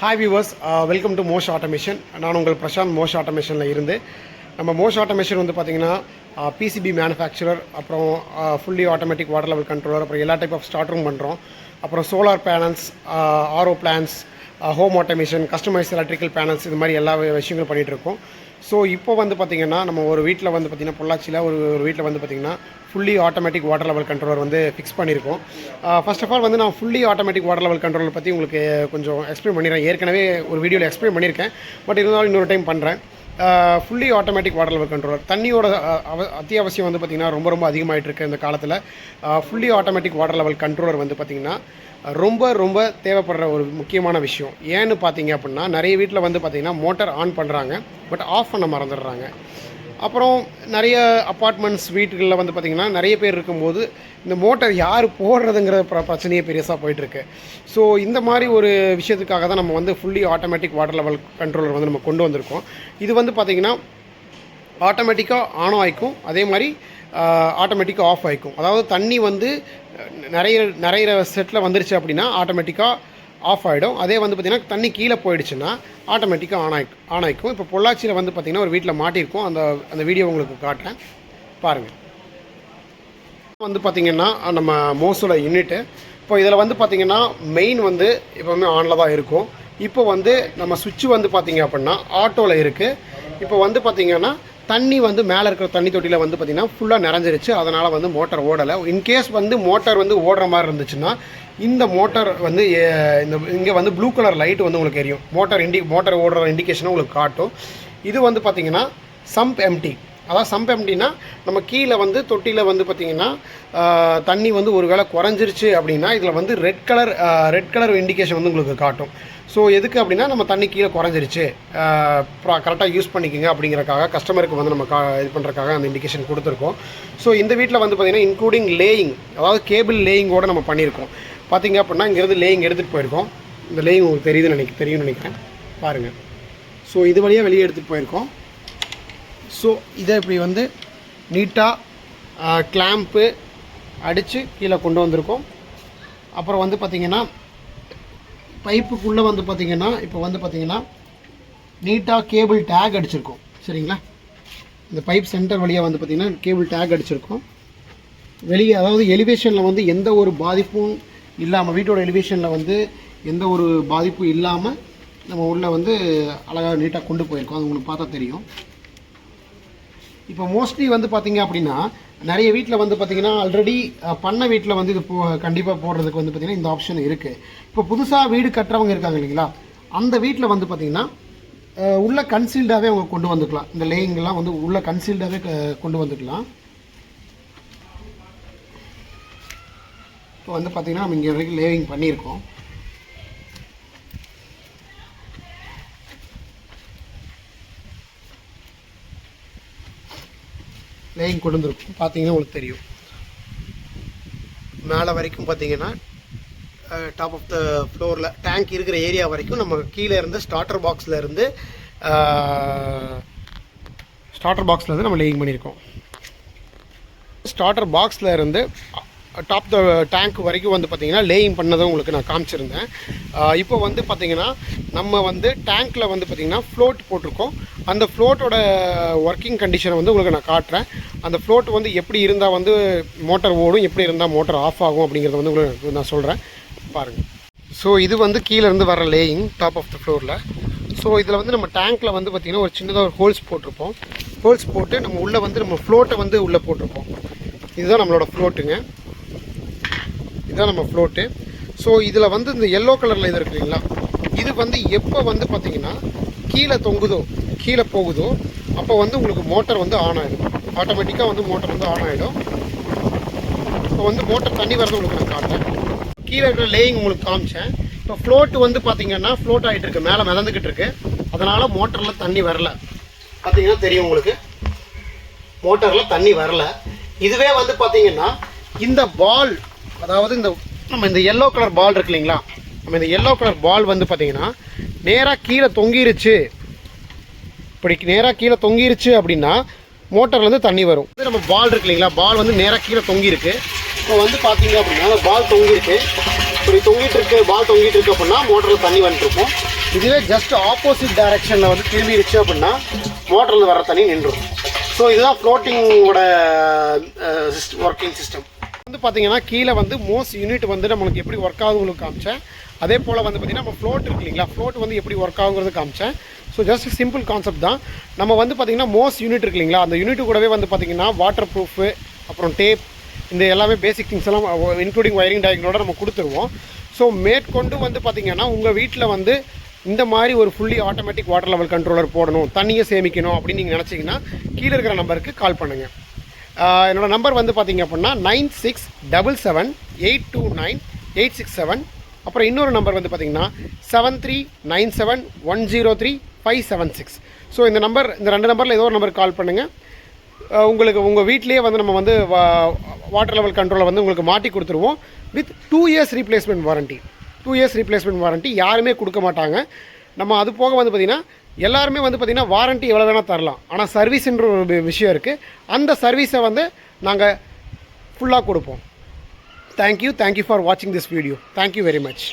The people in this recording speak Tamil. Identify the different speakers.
Speaker 1: Hi viewers welcome to Mosh automation நான் உங்கள் பிரசாந்த் மோஷ் ஆட்டோமேஷனில் இருந்து. நம்ம மோஷ் ஆட்டோமேஷன் வந்து பார்த்தீங்கன்னா பிசிபி uh, மேனுஃபேக்சரர் அப்புறம் fully automatic water level controller அப்புறம் எல்லா டைப் ஆஃப் ஸ்டார்டரும் பண்ணுறோம் அப்புறம் solar panels RO plants home automation customise electrical panels இது மாதிரி எல்லா விஷயங்களும் பண்ணிகிட்டு இருக்கோம். ஸோ இப்போ வந்து பார்த்திங்கன்னா நம்ம ஒரு வீட்டில் வந்து பார்த்திங்கன்னா பொள்ளாச்சியில் ஒரு ஒரு வீட்டில் வந்து பார்த்திங்கன்னா fully automatic water level controller வந்து ஃபிக்ஸ் பண்ணியிருக்கோம் ஃபர்ஸ்ட் uh, ஆஃப் ஆல் வந்து நான் fully automatic water level controller பற்றி உங்களுக்கு கொஞ்சம் எக்ஸ்பிளைன் பண்ணிடுறேன். ஏற்கனவே ஒரு வீடியோவில் எக்ஸ்பிளைன் பண்ணியிருக்கேன் பட் இருந்தாலும் இன்னொரு டைம் பண்ணுறேன் fully automatic water level controller தண்ணியோட அவ- அத்தியாவசியம் வந்து பார்த்திங்கன்னா ரொம்ப ரொம்ப அதிகமாகிட்டு இருக்க இந்த காலத்தில். Fully automatic water level controller வந்து பார்த்திங்கன்னா ரொம்ப ரொம்ப தேவைப்படுற ஒரு முக்கியமான விஷயம். ஏன்னு பார்த்தீங்க அப்படின்னா நிறைய வீட்டில் வந்து பார்த்திங்கன்னா மோட்டர் ஆன் பண்ணுறாங்க பட் ஆஃப் பண்ண மறந்துடுறாங்க. அப்புறம் நிறைய அப்பார்ட்மெண்ட்ஸ் வீட்டுகளில் வந்து பார்த்திங்கன்னா நிறைய பேர் இருக்கும்போது இந்த மோட்டர் யார் போடுறதுங்கிற ப்ர பிரச்சனையே பெருசாக போயிட்டுருக்கு. ஸோ இந்த மாதிரி ஒரு விஷயத்துக்காக தான் நம்ம வந்து fully automatic water level controller வந்து நம்ம கொண்டு வந்திருக்கோம். இது வந்து பார்த்திங்கன்னா ஆட்டோமேட்டிக்காக ஆன் ஆகிக்கும் அதே மாதிரி ஆட்டோமேட்டிக்காக ஆஃப் ஆகிக்கும் அதாவது தண்ணி வந்து நிறைய நிறைய செட்டில் வந்துருச்சு அப்படின்னா ஆட்டோமேட்டிக்காக ஆஃப் ஆகிடும் அதே வந்து பார்த்திங்கன்னா தண்ணி கீழே போயிடுச்சுன்னா ஆட்டோமேட்டிக்காக ஆன் ஆகி ஆன் ஆகிக்கும். இப்போ பொள்ளாச்சியில் வந்து பார்த்திங்கன்னா ஒரு வீட்டில் மாட்டியிருக்கோம். அந்த அந்த வீடியோ உங்களுக்கு காட்டுறேன். பாருங்கள் வந்து பார்த்திங்கன்னா நம்ம மோஸோட யூனிட்டு இப்போ இதில் வந்து பார்த்திங்கன்னா மெயின் வந்து எப்போவுமே ஆனில் தான் இருக்கும். இப்போ வந்து நம்ம சுவிட்ச் வந்து பார்த்திங்க அப்படின்னா ஆட்டோவில் இருக்குது இப்போ வந்து பார்த்திங்கன்னா தண்ணி வந்து மேலே இருக்கிற தண்ணி தொட்டியில் வந்து பார்த்திங்கன்னா ஃபுல்லாக நிறைஞ்சிருச்சு. அதனால் வந்து மோட்டார் ஓடலை. இன்கேஸ் வந்து மோட்டார் வந்து ஓடுற மாதிரி இருந்துச்சுன்னா இந்த மோட்டார் வந்து இந்த இங்கே வந்து ப்ளூ கலர் லைட் வந்து உங்களுக்கு எரியும். மோட்டார் இண்டி மோட்டார் ஓடுற இண்டிகேஷனை உங்களுக்கு காட்டும். இது வந்து பார்த்திங்கன்னா சம்ப் எம்டி அதாவது சம்பை அப்படின்னா நம்ம கீழே வந்து தொட்டியில் வந்து பார்த்திங்கன்னா தண்ணி வந்து ஒரு வேளை குறைஞ்சிருச்சு அப்படின்னா இதில் வந்து red colour red colour indication வந்து உங்களுக்கு காட்டும். ஸோ எதுக்கு அப்படின்னா நம்ம தண்ணி கீழே குறைஞ்சிருச்சு. கரெக்டாக யூஸ் பண்ணிக்கோங்க அப்படிங்கிறக்காக கஸ்டமருக்கு வந்து நம்ம கா இது பண்ணுறக்காக அந்த இண்டிகேஷன் கொடுத்துருக்கோம். ஸோ இந்த வீட்டில் வந்து பார்த்திங்கன்னா இன்க்ளூடிங் லேயிங் அதாவது கேபிள் லேயிங்கோட நம்ம பண்ணியிருக்கோம். பார்த்தீங்க அப்படின்னா இங்கேருந்து லேயிங் எடுத்துகிட்டு போயிருக்கோம். இந்த லேயிங் உங்களுக்கு தெரியுதுன்னு நினைக்க தெரியும்னு நினைக்கிறேன். பாருங்கள் ஸோ இது வழியாக வெளியே எடுத்துகிட்டு போயிருக்கோம். ஸோ இதை இப்படி வந்து நீட்டாக கிளாம்ப்பு அடித்து கீழே கொண்டு வந்திருக்கோம். அப்புறம் வந்து பார்த்திங்கன்னா பைப்புக்குள்ளே வந்து பார்த்திங்கன்னா இப்போ வந்து பார்த்திங்கன்னா நீட்டாக கேபிள் டேக் அடிச்சிருக்கோம். சரிங்களா? இந்த பைப் சென்டர் வழியாக வந்து பார்த்திங்கன்னா கேபிள் டேக் அடிச்சிருக்கோம். வெளியே அதாவது எலிவேஷனில் வந்து எந்த ஒரு பாதிப்பும் இல்லாமல் வீட்டோட எலிவேஷனில் வந்து எந்த ஒரு பாதிப்பும் இல்லாமல் நம்ம உள்ளே வந்து அழகாக நீட்டாக கொண்டு போயிருக்கோம். அது உங்களுக்கு பார்த்தா தெரியும். இப்போ மோஸ்ட்லி வந்து பார்த்தீங்க அப்படின்னா நிறைய வீட்டில் வந்து பார்த்தீங்கன்னா ஆல்ரெடி பண்ண வீட்டில் வந்து இது போ கண்டிப்பாக போடுறதுக்கு வந்து பார்த்தீங்கன்னா இந்த ஆப்ஷன் இருக்குது இப்போ புதுசாக வீடு கட்டுறவங்க இருக்காங்க இல்லைங்களா? அந்த வீட்டில் வந்து பார்த்தீங்கன்னா உள்ளே உள்ள கன்சீல்டாகவே அவங்க கொண்டு வந்துக்கலாம். இந்த லேயிங்லாம் வந்து உள்ள கன்சீல்டாகவே கொண்டு வந்துக்கலாம். இப்போ வந்து பார்த்தீங்கன்னா நம்ம இங்கே வரைக்கும் லேவிங் பண்ணியிருக்கோம். லேயிங் கொண்டு பார்த்தீங்கன்னா உங்களுக்கு தெரியும். மேலே வரைக்கும் பார்த்தீங்கன்னா டாப் ஆஃப் த ஃப்ளோரில் டேங்க் இருக்கிற ஏரியா வரைக்கும் நம்ம கீழே இருந்து ஸ்டார்டர் பாக்ஸில் இருந்து ஸ்டார்டர் பாக்ஸில் இருந்து நம்ம லேயிங் பண்ணியிருக்கோம். ஸ்டார்டர் பாக்ஸில் இருந்து டாப் த டேங்க் வரைக்கும் வந்து பார்த்திங்கன்னா லேயிங் பண்ணதை உங்களுக்கு நான் காமிச்சிருந்தேன். இப்போ வந்து பார்த்திங்கன்னா நம்ம வந்து டேங்க்கில் வந்து பார்த்திங்கன்னா ஃப்ளோட் போட்டிருக்கோம். அந்த ஃப்ளோட்டோட ஒர்க்கிங் கண்டிஷனை வந்து உங்களுக்கு நான் காட்டுறேன். அந்த ஃப்ளோட் வந்து எப்படி இருந்தால் வந்து மோட்டர் ஓடும் எப்படி இருந்தால் மோட்டர் ஆஃப் ஆகும் அப்படிங்கிறத வந்து உங்களுக்கு நான் சொல்கிறேன் பாருங்கள் ஸோ இது வந்து கீழேருந்து வர லேயிங் டாப் ஆஃப் த ஃப்ளோரில் ஸோ இதில் வந்து நம்ம டேங்க்கில் வந்து பார்த்திங்கன்னா ஒரு சின்னதாக ஒரு ஹோல்ஸ் போட்டிருப்போம். ஹோல்ஸ் போட்டு நம்ம உள்ளே வந்து நம்ம ஃப்ளோட்டை வந்து உள்ளே போட்டிருப்போம். இதுதான் நம்மளோட ஃப்ளோட்டுங்க இதுதான் நம்ம ஃப்ளோட்டு ஸோ இதில் வந்து இந்த எல்லோ கலரில் இது இருக்கு இல்லைங்களா? இது வந்து எப்போ வந்து பார்த்திங்கன்னா கீழே தொங்குதோ கீழே போகுதோ அப்போ வந்து உங்களுக்கு மோட்டர் வந்து ஆன் ஆகிடும் ஆட்டோமேட்டிக்காக வந்து மோட்டர் வந்து ஆன் ஆகிடும் இப்போ வந்து மோட்டர் தண்ணி வரது உங்களுக்கு நான் காட்டுறேன் கீழே இருக்கிற லேயிங் உங்களுக்கு காமிச்சேன். இப்போ ஃப்ளோட் வந்து பார்த்தீங்கன்னா ஃப்ளோட் ஆகிட்டு இருக்கு. மேலே மிதந்துக்கிட்டு இருக்கு. அதனால் மோட்டரில் தண்ணி வரல. பார்த்தீங்கன்னா தெரியும் உங்களுக்கு. மோட்டரில் தண்ணி வரல. இதுவே வந்து பார்த்தீங்கன்னா இந்த பால் அதாவது இந்த நம்ம இந்த எல்லோ கலர் பால் இருக்கு இல்லைங்களா? நம்ம இந்த எல்லோ கலர் பால் வந்து பார்த்தீங்கன்னா நேராக கீழே தொங்கிருச்சு. இப்படி நேராக கீழே தொங்கிருச்சு அப்படின்னா மோட்டர்லேருந்து தண்ணி வரும். இது நம்ம பால் இருக்கு இல்லைங்களா? பால் வந்து நேராக கீழே தொங்கியிருக்கு இப்போ வந்து பார்த்தீங்க அப்படின்னா அந்த பால் தொங்கியிருக்கு இப்படி தொங்கிட்டு இருக்கு பால் தொங்கிட்டு இருக்கு அப்படின்னா மோட்டரில் தண்ணி வந்துட்டுருக்கும் இதுவே ஜஸ்ட் ஆப்போசிட் டைரக்ஷனில் வந்து திரும்பிடுச்சு அப்படின்னா மோட்டரில் வர தண்ணி நின்றுடும். ஸோ இதுதான் ஃப்ளோட்டிங்கோட ஒர்க்கிங் சிஸ்டம் வந்து பார்த்தீங்கன்னா கீழே வந்து மோஸ்ட் யூனிட் வந்து நம்மளுக்கு எப்படி ஒர்க் ஆகுது உங்களுக்கு காமிச்சேன். அதே போல் வந்து பார்த்தீங்கன்னா நம்ம ஃப்ளோட் இருக்கு இல்லைங்களா? ஃப்ளோட் வந்து எப்படி ஒர்க் ஆகுங்கிறது காமிச்சேன். ஸோ ஜஸ்ட் சிம்பிள் கான்செப்ட் தான். நம்ம வந்து பார்த்தீங்கன்னா மோஸ்ட் யூனிட் இருக்கு இல்லைங்களா? அந்த யூனிட் கூடவே வந்து பார்த்தீங்கன்னா வாட்டர் ப்ரூஃபு அப்புறம் டேப் இந்த எல்லாமே பேசிக் திங்ஸ் எல்லாம் இன்க்ளூடிங் வயரிங் டயக்னோட நம்ம கொடுத்துருவோம். ஸோ மேற்கொண்டு வந்து பார்த்தீங்கன்னா உங்கள் வீட்டில் வந்து இந்த மாதிரி ஒரு fully automatic water level controller போடணும் தண்ணியை சேமிக்கணும் அப்படின்னு நீங்கள் நினச்சிங்கன்னா கீழே இருக்கிற நம்பருக்கு கால் பண்ணுங்கள் என்னோடய நம்பர் வந்து பார்த்திங்க அப்படின்னா nine six double seven eight two nine eight six seven. அப்புறம் இன்னொரு நம்பர் வந்து பார்த்தீங்கன்னா seven three nine seven one zero three five seven six. So இந்த நம்பர் இந்த ரெண்டு நம்பரில் ஏதோ ஒரு நம்பருக்கு கால் பண்ணுங்கள் உங்களுக்கு உங்கள் வீட்லேயே வந்து நம்ம வந்து வாட்டர் லெவல் கண்ட்ரோலை வந்து உங்களுக்கு மாட்டி கொடுத்துருவோம். With two years replacement warranty two years replacement warranty யாருமே கொடுக்க மாட்டாங்க. நம்ம அது போக வந்து பார்த்திங்கன்னா எல்லாருமே வந்து பார்த்திங்கன்னா வாரண்ட்டி எவ்வளோ வேணால் தரலாம். ஆனால் சர்வீஸுன்ற ஒரு விஷயம் இருக்குது அந்த சர்வீஸை வந்து நாங்கள் ஃபுல்லாக கொடுப்போம். Thank you thank you for வாட்சிங் this video thank you very much